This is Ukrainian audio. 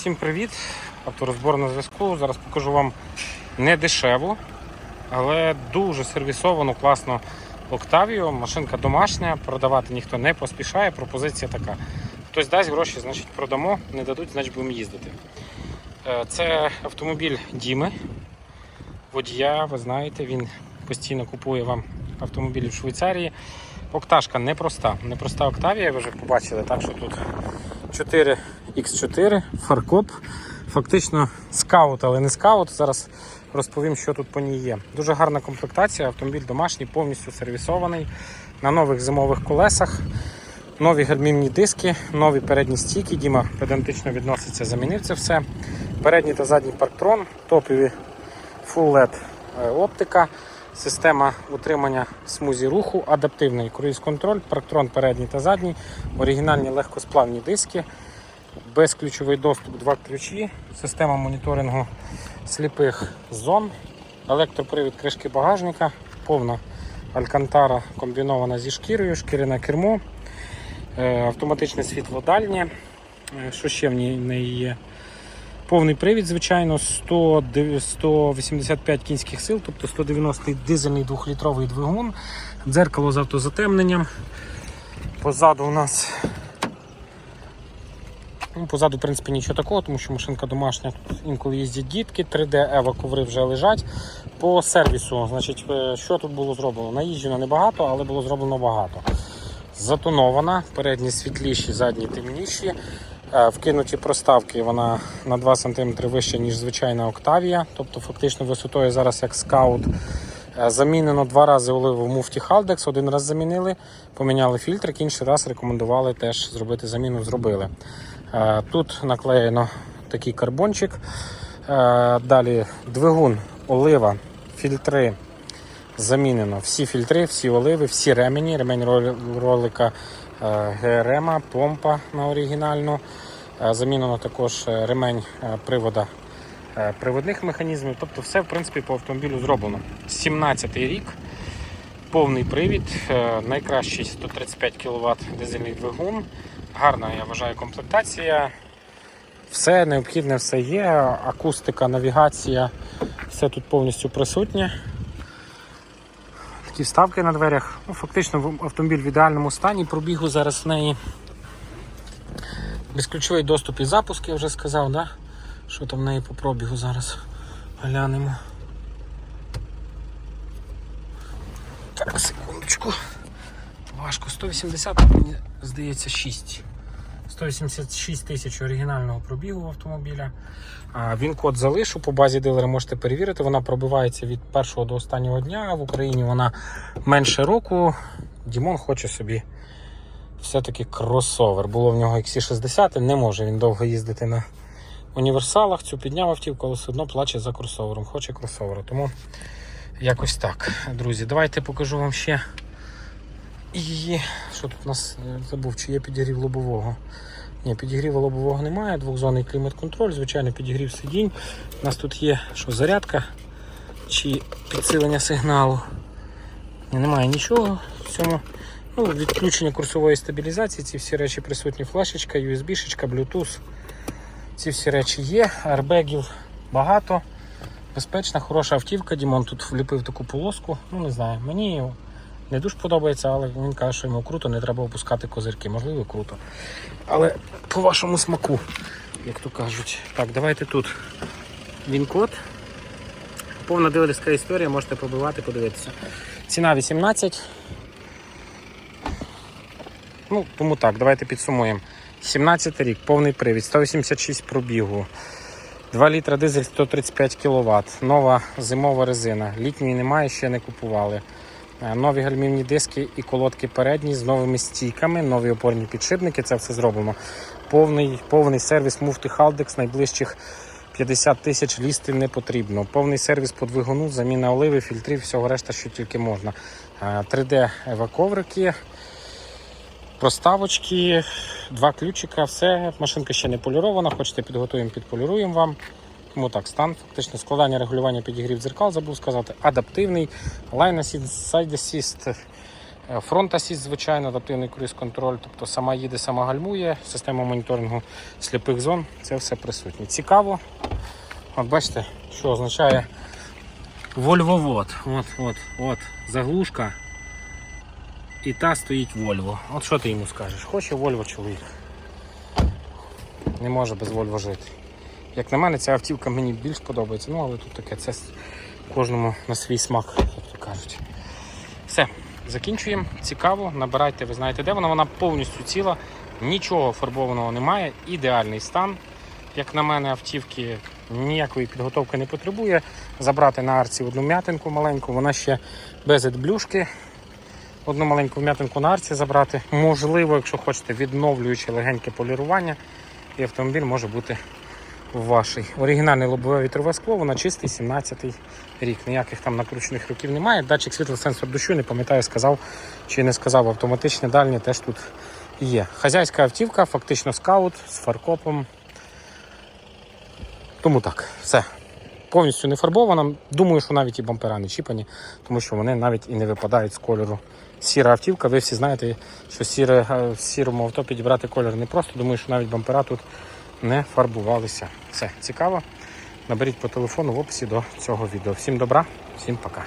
Всім привіт! Авторозбор на зв'язку. Зараз покажу вам не дешеву, але дуже сервісовану, класну Октавію. Машинка домашня, продавати ніхто не поспішає. Пропозиція така. Хтось дасть гроші, значить продамо, не дадуть, значить будемо їздити. Е, Це автомобіль Діми. Водія, ви знаєте, він постійно купує вам автомобілі в Швейцарії. Окташка непроста. Непроста Октавія, ви вже побачили, так що тут 4Х4, фаркоп. Фактично скаут, але не скаут. Зараз розповім, що тут по ній є. Дуже гарна комплектація, автомобіль домашній, повністю сервісований на нових зимових колесах. Нові гальмівні диски, нові передні стійки. Діма педантично відноситься, замінив це все. Передній та задній парктрон, топові Full LED е, оптика, система утримання смузі руху, адаптивний круїз-контроль, парктрон передній та задній, оригінальні легкосплавні диски, безключовий доступ, два ключі, система моніторингу сліпих зон, електропривід кришки багажника, повна алькантара комбінована зі шкірою, шкіряне кермо, е, автоматичне світло дальнє. Е, Що ще в ній є? Повний привід, звичайно, 100, 185 кінських сил, тобто 190 дизельний 2-літровий двигун, дзеркало з автозатемненням. Позаду у нас. Ну, позаду, в принципі, нічого такого, тому що машинка домашня, тут інколи їздять дітки, 3D Ева коври вже лежать. По сервісу, значить, е, що тут було зроблено? Наїжджено небагато, але було зроблено багато. Затонована, передні світліші, задні темніші. Е, Вкинуті проставки вона на 2 см вища, ніж звичайна Октавія, тобто фактично висотою зараз як скаут. Е, Замінено два рази оливу в муфті Haldex, один раз замінили, поміняли фільтр, інший раз рекомендували теж зробити заміну, зробили. Е, Тут наклеєно такий карбончик. Далі двигун, олива, фільтри. Замінено всі фільтри, всі оливи, всі ремені, ремень ролика ГРМ, помпа на оригінальну. Е, Замінено також е, ремень е, привода е, приводних механізмів. Тобто все в принципі по автомобілю зроблено. 17-й рік, повний привід, е, найкращий 135 кВт дизельний двигун. Гарна, я вважаю, комплектація. Все необхідне, все є. Акустика, навігація, все тут повністю присутнє. Такі вставки на дверях. Ну, фактично автомобіль в ідеальному стані. Пробігу зараз в неї. Безключовий доступ і запуск, я вже сказав, да? що там в неї по пробігу зараз глянемо. Так, секундочку. Важко. 180, мені здається, 6. 186 тисяч оригінального пробігу автомобіля. Він код залишу по базі дилера можете перевірити. Вона пробивається від першого до останнього дня. В Україні вона менше року. Дімон хоче собі все-таки кросовер. Було в нього XC60, не може він довго їздити на універсалах. Цю підняв автівку, але все одно плаче за кросовером. Хоче кросовера. Тому якось так. Друзі, давайте покажу вам ще. І що тут у нас е, забув, чи є підігрів лобового. Ні, підігріву лобового немає, двохзонний клімат-контроль, звичайно, підігрів сидінь. У нас тут є що, зарядка чи підсилення сигналу. Немає нічого в цьому. Ну, відключення курсової стабілізації, ці всі речі присутні, флешечка, USB-шечка, Bluetooth. Ці всі речі є, арбегів багато. Безпечна, хороша автівка. Дімон тут вліпив таку полоску. Ну, не знаю, мені не дуже подобається, але він каже, що йому круто, не треба опускати козирки. Можливо, круто. Але по вашому смаку, як то кажуть. Так, давайте тут він код. Повна дилерська історія, можете пробивати, подивитися. Ціна 18. Ну, тому так, давайте підсумуємо. 17 рік, повний привід, 186 пробігу. 2 літра дизель 135 кВт. Нова зимова резина. Літньої немає, ще не купували. Е, Нові гальмівні диски і колодки передні з новими стійками, нові опорні підшипники. Це все зроблено. Повний, повний сервіс муфти Haldex найближчих 50 тисяч лісти не потрібно. Повний сервіс по двигуну, заміна оливи, фільтрів, всього решта, що тільки можна. Е, 3D еваковрики, проставочки, два ключика, все. Машинка ще не полірована. Хочете підготуємо, підполіруємо вам. Тому так, стан, фактично складання регулювання підігрів дзеркал, забув сказати, адаптивний, Line Assist, Side Assist, Е, Фронт асіст, звичайно, адаптивний круїз контроль, тобто сама їде, сама гальмує, система моніторингу сліпих зон, це все присутнє. Цікаво. От бачите, що означає Volvo От, от, от, заглушка. І та стоїть Volvo. От що ти йому скажеш? Хоче Volvo чоловік. Не може без Volvo жити. Як на мене, ця автівка мені більш подобається. Ну, але тут таке це кожному на свій смак, як то кажуть. Все, закінчуємо. Цікаво, набирайте, ви знаєте, де вона. Вона повністю ціла, нічого фарбованого немає, ідеальний стан. Як на мене, автівки ніякої підготовки не потребує. Забрати на арці одну м'ятинку маленьку, вона ще без блюшки. Одну маленьку м'ятинку на арці забрати. Можливо, якщо хочете, відновлюючи легеньке полірування, і автомобіль може бути ваший. Оригінальне лобове вітрове скло, вона чистий 17-й рік. Ніяких там накручених років немає. Датчик світлосенсор дощу, не пам'ятаю, сказав чи не сказав. Автоматичне дальнє теж тут є. Хазяйська автівка, фактично скаут з фаркопом. Тому так, все. Повністю не фарбована. Думаю, що навіть і бампера не чіпані, тому що вони навіть і не випадають з кольору. Сіра автівка, ви всі знаєте, що сіре, е, в сірому авто підібрати колір не просто. Думаю, що навіть бампера тут не фарбувалися. Все, цікаво. Наберіть по телефону в описі до цього відео. Всім добра, всім пока.